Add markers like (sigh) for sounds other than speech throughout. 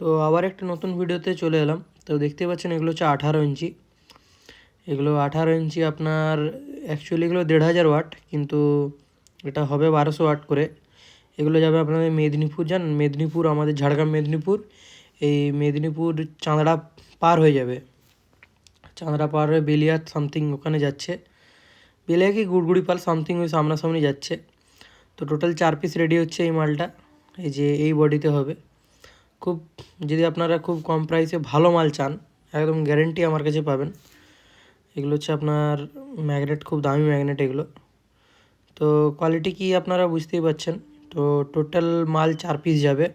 তো আবার একটা নতুন ভিডিওতে চলে এলাম। তো দেখতে পাচ্ছেন এগুলো হচ্ছে আঠারো ইঞ্চি। এগুলো আঠারো ইঞ্চি আপনার অ্যাকচুয়ালি এগুলো দেড় হাজার ওয়াট, কিন্তু এটা হবে বারোশো ওয়াট করে। এগুলো যাবে আপনাদের মেদিনীপুর যান মেদিনীপুর, আমাদের ঝাড়গ্রাম মেদিনীপুর। এই মেদিনীপুর চাঁদড়া পার হয়ে যাবে। চাঁদড়া পার হয়ে বেলিয়াত সামথিং ওখানে যাচ্ছে। বেলিয়া কি গুড়গুড়ি পাল সামথিং ওই সামনাসামনি যাচ্ছে। তো টোটাল চার পিস রেডি হচ্ছে এই মালটা। এই যে এই বডিতে হবে। খুব, যদি আপনারা খুব কম প্রাইসে ভালো মাল চান, একদম গ্যারেন্টি আমার কাছে পাবেন। এগুলো হচ্ছে আপনার ম্যাগনেট খুব দামি ম্যাগনেট এগুলো। তো কোয়ালিটি কি আপনারা বুঝতেই পারছেন? তো টোটাল মাল চার পিস যাবে।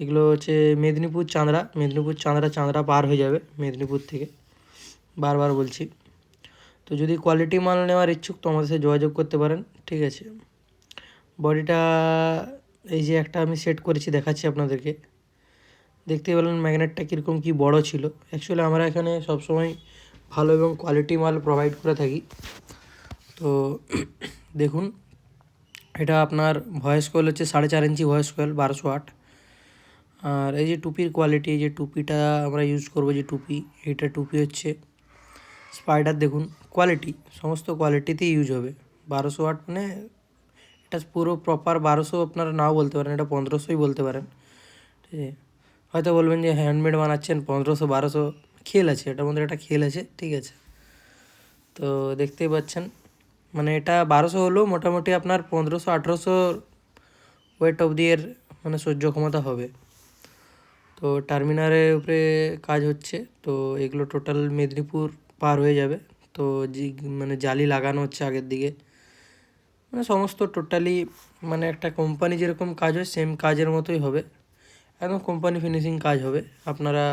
এগুলো হচ্ছে মেদিনীপুর চাঁদড়া মেদিনীপুর চাঁদড়া চাঁদড়া পার হয়ে যাবে মেদিনীপুর থেকে। বারবার বলছি। তো যদি কোয়ালিটি মাল নেওয়ার ইচ্ছুক তো আমাদের সাথে যোগাযোগ করতে পারেন, ঠিক আছে। বডিটা এই যে একটা আমি সেট করেছি, দেখাচ্ছি আপনাদেরকে। দেখতে পেলেন ম্যাগনেটটা কীরকম কী বড় ছিল। অ্যাকচুয়ালি আমরা এখানে সবসময় ভালো এবং কোয়ালিটি মাল প্রোভাইড করে থাকি। তো (clears throat) দেখুন, এটা আপনার ভয়েস কয়েল হচ্ছে সাড়ে চার ইঞ্চি ভয়েস কয়েল বারোশো আট। আর এই যে টুপির কোয়ালিটি এই যে টুপিটা আমরা ইউজ করব, যে টুপি, এইটা টুপি হচ্ছে স্পাইডার দেখুন কোয়ালিটি সমস্ত কোয়ালিটিতেই ইউজ হবে। বারোশো আট মানে এটা পুরো প্রপার বারোশো আপনারা নাও বলতে পারেন, এটা পনেরোশোই বলতে পারেন। ঠিক আছে? হয়তো বলবেন যে হ্যান্ডমেড বানাচ্ছেন, পনেরোশো, বারোশো, খেল আছে, এটার মধ্যে একটা খেল আছে, ঠিক আছে। তো দেখতেই পাচ্ছেন মানে এটা বারোশো হলেও মোটামুটি আপনার পনেরোশো, আঠেরোশো ওয়েট অবধি এর মানে সহ্য ক্ষমতা হবে। তো টার্মিনালের উপরে কাজ হচ্ছে, তো এগুলো টোটাল মেদিনীপুর পার হয়ে যাবে। তো মানে জালি লাগানো হচ্ছে আগের দিকে। মানে সমস্ত টোটালি মানে একটা কোম্পানি যেরকম কাজ হয় সেম কাজের মতোই হবে। একদম কোম্পানি ফিনিশিং কাজ হবে। আপনারা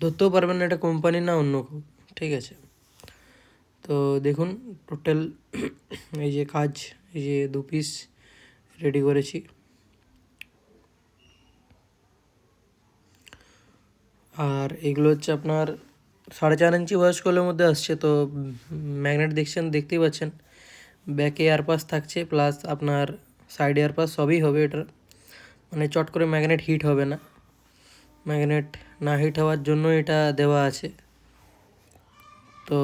ধরতেও পারবেন না এটা কোম্পানি না অন্য ঠিক আছে? তো দেখুন টোটাল (coughs) এই যে কাজ, এই যে দু পিস রেডি করেছি। আর এগুলো হচ্ছে আপনার সাড়ে চার ইঞ্চি বয়স্কলের মধ্যে আসছে, তো ম্যাগনেট দেখছেন, দেখতেই পাচ্ছেন। ব্যাকে এয়ারপাস থাকছে প্লাস আপনার সাইড এয়ারপাস সবই হবে এটার। মানে চট করে ম্যাগনেট হিট হবে না। ম্যাগনেট না হিট হওয়ার জন্য এটা দেওয়া আছে। তো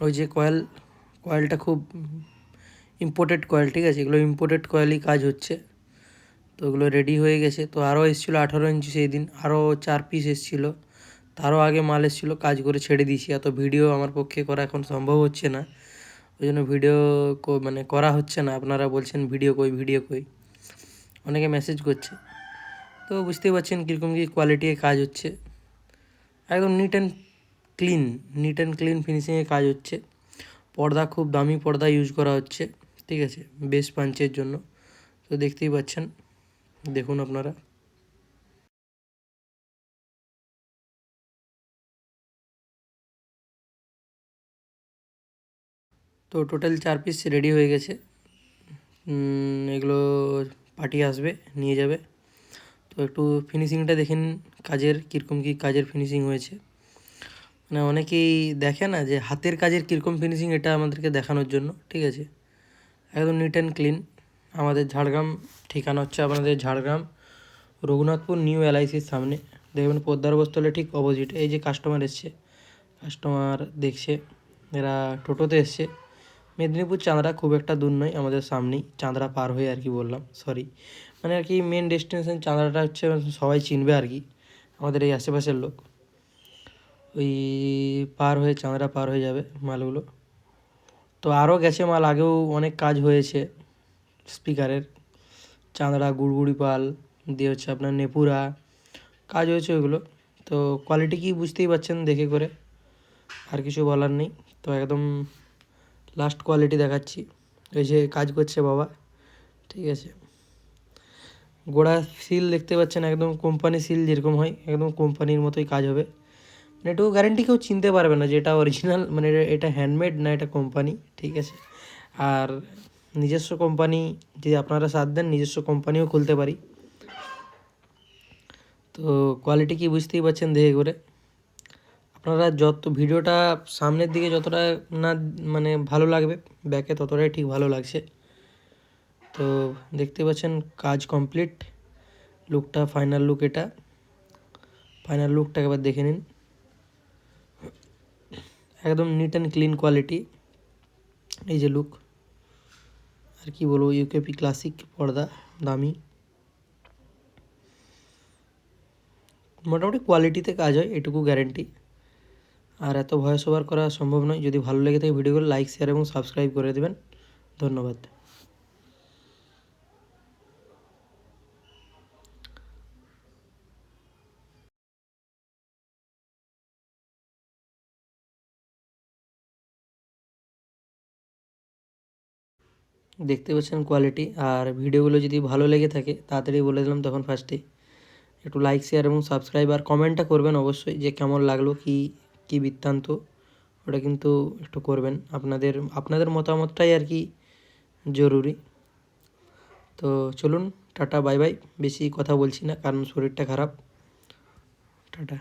ওই যে কয়েল কয়েলটা খুব ইম্পোর্টেড কয়েল ঠিক আছে? এগুলো ইম্পোর্টেড কয়েলই কাজ হচ্ছে। তো ওগুলো রেডি হয়ে গেছে। তো আরও এসেছিল আঠারো ইঞ্চি সেই দিন। আরও চার পিস এসেছিল। তারও আগে মাল এসেছিল, কাজ করে ছেড়ে দিয়েছি। এত ভিডিও আমার পক্ষে করা এখন সম্ভব হচ্ছে না। ওই জন্য ভিডিও মানে করা হচ্ছে না। আপনারা বলছেন ভিডিও কই ভিডিও কই। অনেকে মেসেজ করছে। তো বুঝতেই পারছেন কীরকম কী কোয়ালিটি কাজ হচ্ছে। একদম neat and clean neat and clean ফিনিশিংয়ে কাজ হচ্ছে। পর্দা খুব দামি পর্দা ইউজ করা হচ্ছে। ঠিক আছে? বেশ পাঞ্চের জন্য। তো দেখতেই পাচ্ছেন। দেখুন আপনারা। তো টোটাল চার পিস রেডি হয়ে গেছে। এগুলো পার্টি আসবে, নিয়ে যাবে। তো একটু ফিনিশিংটা দেখেন কাজের কীরকম কী কাজের ফিনিশিং হয়েছে। মানে অনেকেই দেখে না যে হাতের কাজের কীরকম ফিনিশিং এটা আমাদেরকে দেখানোর জন্য, ঠিক আছে? একদম নিট অ্যান্ড ক্লিন আমাদের ঝাড়গ্রাম, ঠিকানা হচ্ছে আপনাদের ঝাড়গ্রাম, রঘুনাথপুর নিউ এলআইসির সামনে। দেখবেন পোদ্দার বস্তলে ঠিক অপোজিট এই যে কাস্টমার এসছে কাস্টমার দেখছে, এরা টোটোতে এসছে। মেদিনীপুর চাঁদড়া খুব একটা দূর নয়, আমাদের সামনেই। চাঁদড়া পার হয়ে আর কি বললাম সরি মানে আর কি মেন ডেস্টিনেশন চাঁদড়াটা হচ্ছে সবাই চিনবে আর কি, আমাদের এই আশেপাশের লোক। ওই পার হয়ে চাঁদড়া পার হয়ে যাবে মালগুলো। তো আরও গেছে মাল, আগেও অনেক কাজ হয়েছে স্পিকারের চাঁদড়া গুড়গুড়ি পাল, দিয়ে হচ্ছে আপনার নেপুরা, কাজ হয়েছে ওইগুলো। তো কোয়ালিটি কি বুঝতেই পারছেন দেখে করে, আর কিছু বলার নেই। তো একদম লাস্ট কোয়ালিটি দেখাচ্ছি। ওই যে কাজ করছে বাবা, ঠিক আছে। গোড়া সিল দেখতে পাচ্ছেন, একদম কোম্পানি সিল যেরকম হয়, একদম কোম্পানির মতোই কাজ হবে। মানে এটুকু গ্যারেন্টি কেউ চিনতে পারবে না যে এটা অরিজিনাল মানে এটা হ্যান্ডমেড না এটা কোম্পানি ঠিক আছে। আর নিজস্ব কোম্পানি যদি আপনারা সাথ দেন, নিজস্ব কোম্পানিও খুলতে পারি। তো কোয়ালিটি কি বুঝতেই পারছেন দেখে করে? আপনারা যত ভিডিওটা সামনের দিকে যতটা না মানে ভালো লাগবে, ব্যাকে ততটাই ঠিক ভালো লাগছে। তো দেখতে পাচ্ছেন কাজ কমপ্লিট, লুকটা ফাইনাল লুক এটা। ফাইনাল লুকটা একবার দেখে নিন। একদম নিট অ্যান্ড ক্লিন কোয়ালিটি এই যে লুক আর কি বলব ইউকেপি ক্লাসিক পর্দা, দামি। মোটামুটি কোয়ালিটিতে কাজ হয়, এটুকু গ্যারেন্টি আর এত ভয়েস ওভার করা সম্ভব নয়। যদি ভালো লেগে থাকে ভিডিওগুলো লাইক শেয়ার এবং সাবস্ক্রাইব করে দেবেন। ধন্যবাদ। দেখতে পাচ্ছেন কোয়ালিটি আর ভিডিওগুলো যদি ভালো লেগে থাকে, তাড়াতাড়ি বলে দিলাম তখন ফার্স্টেই একটু লাইক শেয়ার এবং সাবস্ক্রাইব আর কমেন্টটা করবেন অবশ্যই যে কেমন লাগল, কি কি বৃত্তান্ত, ওটা কিন্তু একটু করবেন। আপনাদের আপনাদের মতামতটাই আর কি জরুরি। তো চলুন, টাটা, বাই বাই। বেশি কথা বলছি না, কারণ শরীরটা খারাপ। টাটা।